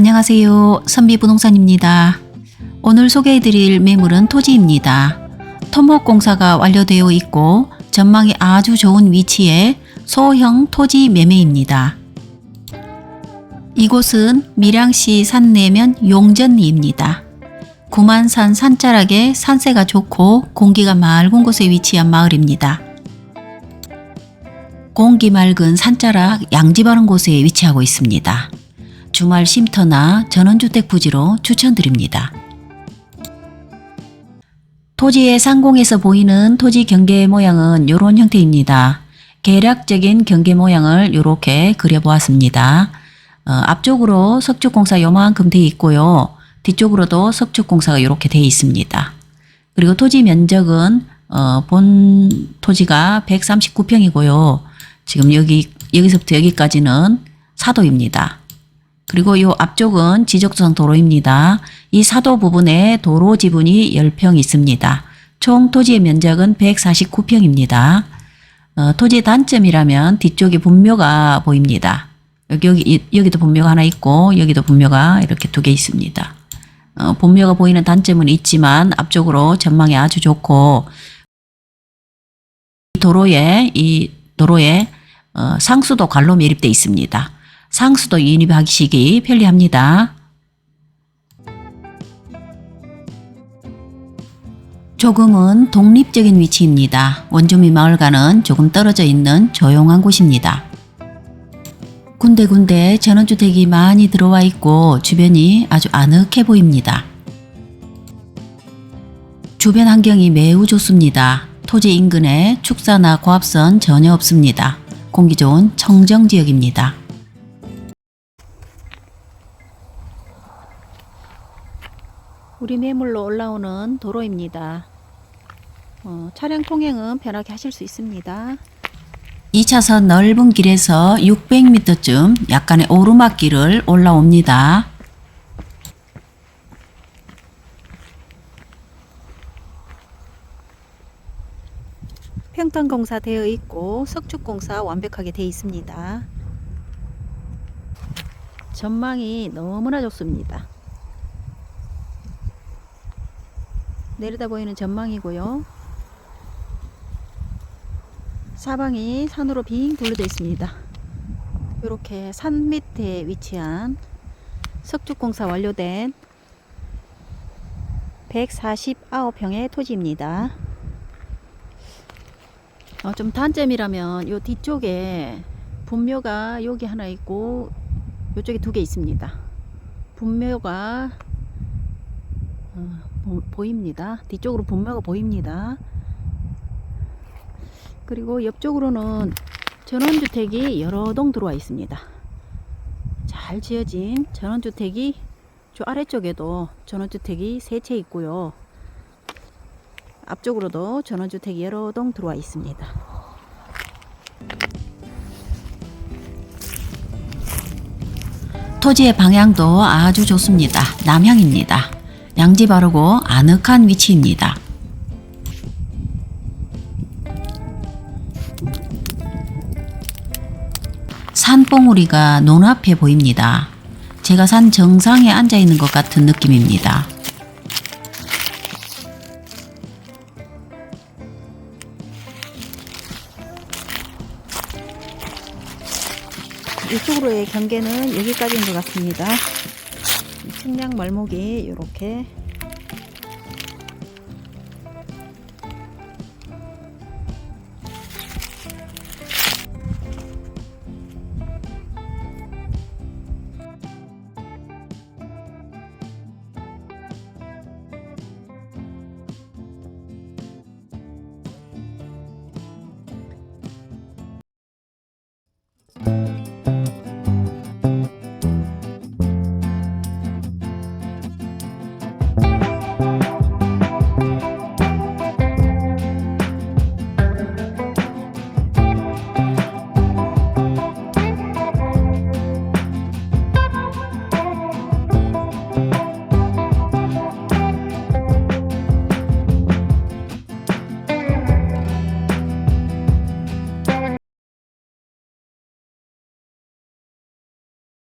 안녕하세요. 선비부동산입니다. 오늘 소개해드릴 매물은 토지입니다. 토목 공사가 완료되어 있고 전망이 아주 좋은 위치에 소형 토지 매매입니다. 이곳은 밀양시 산내면 용전리입니다. 구만산 산자락에 산세가 좋고 공기가 맑은 곳에 위치한 마을입니다. 공기 맑은 산자락 양지 바른 곳에 위치하고 있습니다. 주말 쉼터나 전원주택 부지로 추천드립니다. 토지의 상공에서 보이는 토지 경계 모양은 이런 형태입니다. 계략적인 경계 모양을 이렇게 그려보았습니다. 어, 앞쪽으로 석축공사 요만큼 되어 있고요. 뒤쪽으로도 석축공사가 이렇게 되어 있습니다. 그리고 토지 면적은 어, 본 토지가 139평이고요. 지금 여기 여기서부터 여기까지는 사도입니다. 그리고 이 앞쪽은 지적선 도로입니다. 이 사도 부분에 도로 지분이 10평 있습니다. 총 토지의 면적은 149평입니다. 어, 토지 단점이라면 뒤쪽에 분묘가 보입니다. 여기, 여기, 여기도 분묘가 하나 있고 여기도 분묘가 이렇게 두 개 있습니다. 어, 분묘가 보이는 단점은 있지만 앞쪽으로 전망이 아주 좋고 이 도로에 이 도로에 어, 상수도 관로 매립돼 있습니다. 상수도 유입하시기 편리합니다. 조금은 독립적인 위치입니다. 원주민 마을과는 조금 떨어져 있는 조용한 곳입니다. 군데군데 전원주택이 많이 들어와 있고 주변이 아주 아늑해 보입니다. 주변 환경이 매우 좋습니다. 토지 인근에 축사나 고압선 전혀 없습니다. 공기 좋은 청정 지역입니다. 우리 매물로 올라오는 도로입니다. 어, 차량 통행은 편하게 하실 수 있습니다. 2차선 넓은 길에서 600m쯤 약간의 오르막길을 올라옵니다. 평탄공사 되어 있고 석축공사 완벽하게 되어 있습니다. 전망이 너무나 좋습니다. 내려다 보이는 전망이고요. 사방이 산으로 빙 둘러져 있습니다. 이렇게 산 밑에 위치한 석축공사 완료된 149평의 토지입니다. 어, 좀 단점이라면 요 뒤쪽에 분묘가 여기 하나 있고 이쪽에 두 개 있습니다. 분묘가 어, 보, 보입니다. 뒤쪽으로 분묘가 보입니다. 그리고 옆쪽으로는 전원주택이 여러 동 들어와 있습니다. 잘 지어진 전원주택이 저 아래쪽에도 전원주택이 세 채 있고요. 앞쪽으로도 전원주택이 여러 동 들어와 있습니다. 토지의 방향도 아주 좋습니다. 남향입니다. 양지 바르고 아늑한 위치입니다. 산봉우리가 눈앞에 보입니다. 제가 산 정상에 앉아 있는 것 같은 느낌입니다. 이쪽으로의 경계는 여기까지인 것 같습니다. 측량 말목이 이렇게